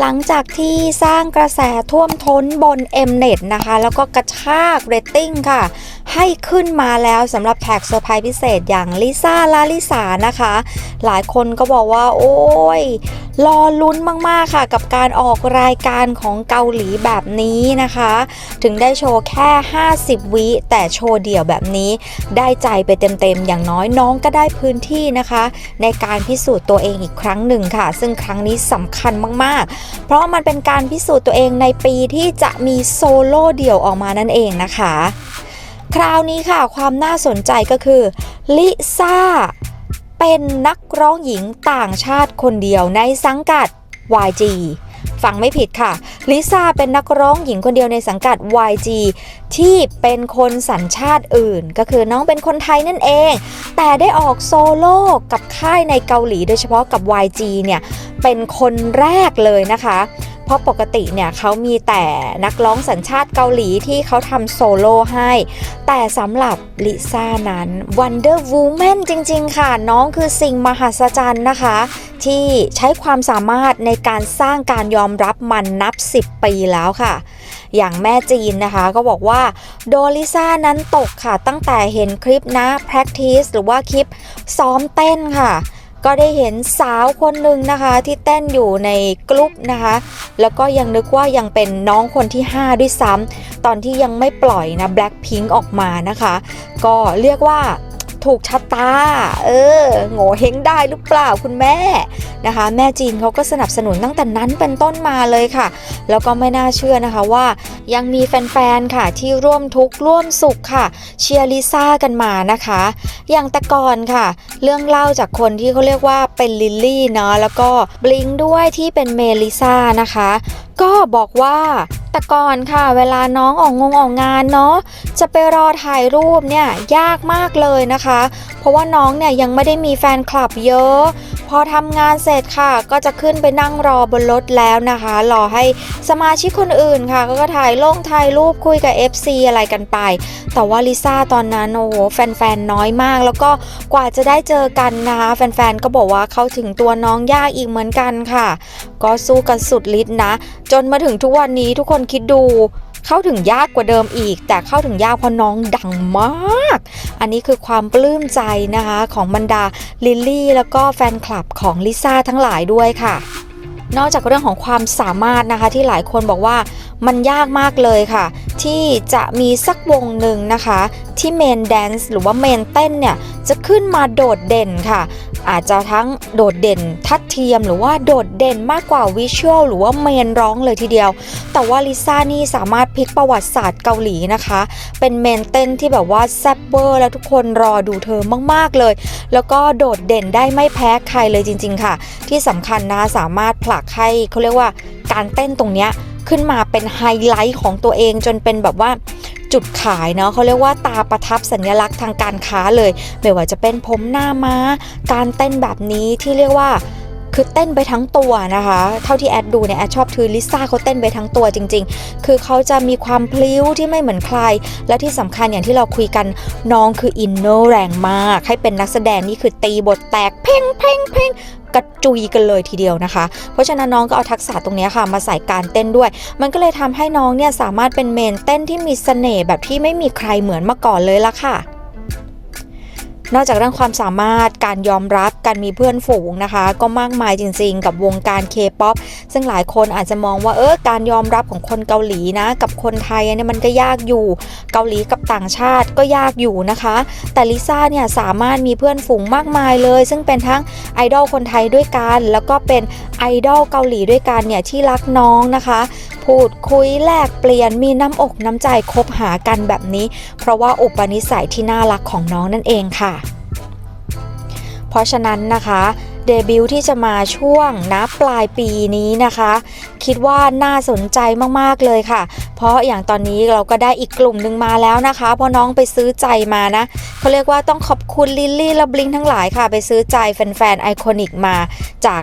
หลังจากที่สร้างกระแสท่วมท้นบน Mnet นะคะ แล้วก็กระชากเรตติ้งค่ะ ให้ขึ้นมาแล้วสำหรับแขกเซอร์ไพรส์พิเศษอย่างลิซ่าลาลิสานะคะ หลายคนก็บอกว่า โอ้ย รอลุ้นมาก ๆ ค่ะ กับการออกรายการของเกาหลีแบบนี้นะคะ ถึงได้โชว์แค่ 50 วิแต่โชว์เดี่ยวแบบนี้ ได้ใจไปเต็ม ๆ อย่างน้อยน้องก็ได้พื้นที่นะคะ ในการพิสูจน์ตัวเองอีกครั้งหนึ่งค่ะ ซึ่งครั้งนี้สำคัญมาก ๆ เพราะมันเป็นการพิสูจน์ตัวเองในปีที่จะมีโซโล่เดี่ยวออกมานั่นเองนะคะ คราวนี้ค่ะความน่าสนใจก็คือลิซ่าเป็นนักร้องหญิงต่างชาติคนเดียวในสังกัด YG ฟังไม่ผิดค่ะ ลิซ่าเป็นนักร้องหญิงคนเดียวในสังกัด YG ที่เป็นคนสัญชาติอื่น ก็คือน้องเป็นคนไทยนั่นเอง แต่ได้ออกโซโล่กับค่ายในเกาหลี โดยเฉพาะกับ YG เนี่ย เป็นคนแรกเลยนะคะ เพราะปกติเนี่ยเขามีแต่นักร้องสัญชาติเกาหลีที่เขาทำโซโล่ให้ แต่สำหรับลิซ่านั้น Wonder Woman จริง ๆ ค่ะ น้องคือสิ่งมหัศจรรย์นะคะ ที่ใช้ความสามารถในการสร้างการยอมรับมันนับ 10 ปีแล้วค่ะ อย่างแม่จีนนะคะก็บอกว่าโดลิซ่านั้นตกค่ะ ตั้งแต่เห็นคลิปนะ practice หรือว่าคลิปซ้อมเต้นค่ะ ก็ได้เห็นสาวคนหนึ่งนะคะที่เต้นอยู่ในกลุ่มนะคะ แล้วก็ยังนึกว่ายังเป็นน้องคนที่ 5 ด้วยซ้ำตอนที่ยังไม่ปล่อยนะ Blackpink ออกมานะคะ ก็เรียกว่า ถูกชะตา เออโง่เฮงได้หรือเปล่าคุณแม่นะคะ แม่จีนเขาก็สนับสนุนตั้งแต่นั้นเป็นต้นมาเลยค่ะ แล้วก็ไม่น่าเชื่อนะคะว่า ยังมีแฟนๆค่ะที่ร่วมทุกข์ร่วมสุขค่ะ เชียร์ลิซ่ากันมานะคะ อย่างแต่ก่อนค่ะ เรื่องเล่าจากคนที่เขาเรียกว่าเป็นลิลลี่เนาะแล้วก็บลิงด้วยที่เป็นเมลิซ่านะคะ ก็บอกว่า แต่ก่อนค่ะ เวลาน้องออกงงออกงานเนาะจะไปรอถ่ายรูปเนี่ยยากมากเลยนะคะ เพราะว่าน้องเนี่ยยังไม่ได้มีแฟนคลับเยอะ พอทำงานเสร็จค่ะ ก็จะขึ้นไปนั่งรอบนรถแล้วนะคะ รอให้สมาชิกคนอื่นค่ะ ก็ถ่ายลงถ่ายรูปคุยกับ FC อะไรกันไป แต่ว่าลิซ่าตอนนั้นโอ้โหแฟนๆน้อยมาก แล้วก็กว่าจะได้เจอกันนะคะแฟนๆก็บอกว่าเข้าถึงตัวน้องยากอีกเหมือนกันค่ะ ก็สู้กันสุดฤทธิ์นะ จนมาถึงทุกวันนี้ทุกคนคนคิดดูเข้าถึงยากกว่าเดิมอีก แต่เข้าถึงยากเพราะน้องดังมาก อันนี้คือความปลื้มใจนะคะของบรรดาลิลลี่ แล้วก็แฟนคลับของลิซ่าทั้งหลายด้วยค่ะ นอกจากเรื่องของความสามารถนะคะที่หลายคนบอกว่ามันยากมากเลยค่ะ ที่จะมีสักวงหนึ่งนะคะ ที่เมนแดนซ์หรือว่าเมนเต้นเนี่ย จะขึ้นมาโดดเด่นค่ะ อาจจะทั้งโดดเด่นทัดเทียมหรือว่าโดดเด่นมากกว่าวิชวลหรือว่าเมนร้องเลยทีเดียว แต่ว่าลิซ่านี่สามารถพลิกประวัติศาสตร์เกาหลีนะคะ เป็นเมนเต้นที่แบบว่าแซ่บเบอร์แล้วทุกคนรอดูเธอมากๆเลย แล้วก็โดดเด่นได้ไม่แพ้ใครเลยจริง ๆ ค่ะ ที่สำคัญนะสามารถผลักให้เขาเรียกว่าการเต้นตรงเนี้ย ขึ้นมาเป็นไฮไลท์ของตัวเองจนเป็นแบบว่าจุดขายเนาะเขาเรียกว่าตาประทับสัญลักษณ์ทางการค้าเลย ไม่ว่าจะเป็นผมหน้าม้า การเต้นแบบนี้ที่เรียกว่าคือเต้นไปทั้งตัวนะคะ เท่าที่แอดดูเนี่ยแอดชอบคือลิซ่าเขาเต้นไปทั้งตัวจริง ๆ คือเขาจะมีความพลิ้วที่ไม่เหมือนใคร และที่สำคัญอย่างที่เราคุยกันน้องคืออินเนอร์แรงมาก ให้เป็นนักแสดงนี่คือตีบทแตกเพ่งเพ่งเพ่ง กระจุยกันเลยทีเดียวนะคะ เพราะฉะนั้นน้องก็เอาทักษะตรงนี้ค่ะ มาใส่การเต้นด้วย มันก็เลยทำให้น้องเนี่ยสามารถเป็นเมนเต้นที่มีเสน่ห์แบบที่ไม่มีใครเหมือนมาก่อนเลยละค่ะ นอกจากเรื่องความสามารถการยอมรับการมีเพื่อนฝูงนะคะ ก็มากมายจริงๆ กับวงการเคป๊อปซึ่งหลายคนอาจจะมองว่าเออการยอมรับของคนเกาหลีนะ กับคนไทยเนี่ยมันก็ยากอยู่ เกาหลีกับต่างชาติก็ยากอยู่นะคะ แต่ลิซ่าเนี่ยสามารถมีเพื่อนฝูงมากมายเลย ซึ่งเป็นทั้งไอดอลคนไทยด้วยกัน แล้วก็เป็นไอดอลเกาหลีด้วยกันเนี่ยที่รักน้องนะคะ พูดคุยแลกเปลี่ยนมีน้ำอกน้ำใจคบหากันแบบนี้ เพราะว่าอุปนิสัยที่น่ารักของน้องนั่นเองค่ะ เพราะฉะนั้นนะคะ เดบิวต์ที่จะมาช่วงนะปลายปีนี้นะคะ คิดว่าน่าสนใจมากๆเลยค่ะ เพราะอย่างตอนนี้เราก็ได้อีกกลุ่มหนึ่งมาแล้วนะคะเพราะน้องไปซื้อใจมานะเขาเรียกว่าต้องขอบคุณลิลลี่และบลิงทั้งหลายค่ะ ไปซื้อใจแฟนๆไอคอนิกมาจาก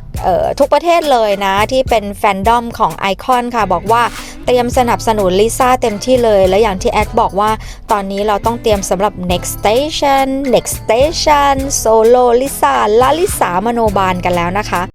ทุกประเทศเลยนะที่เป็นแฟนดอมของไอคอนค่ะ บอกว่า เตรียมสนับสนุนลิซ่าเต็มที่เลย และอย่างที่แอดบอกว่า ตอนนี้เราต้องเตรียมสำหรับ next station next station solo ลิซ่าลาลิสามโนบาลกันแล้วนะคะ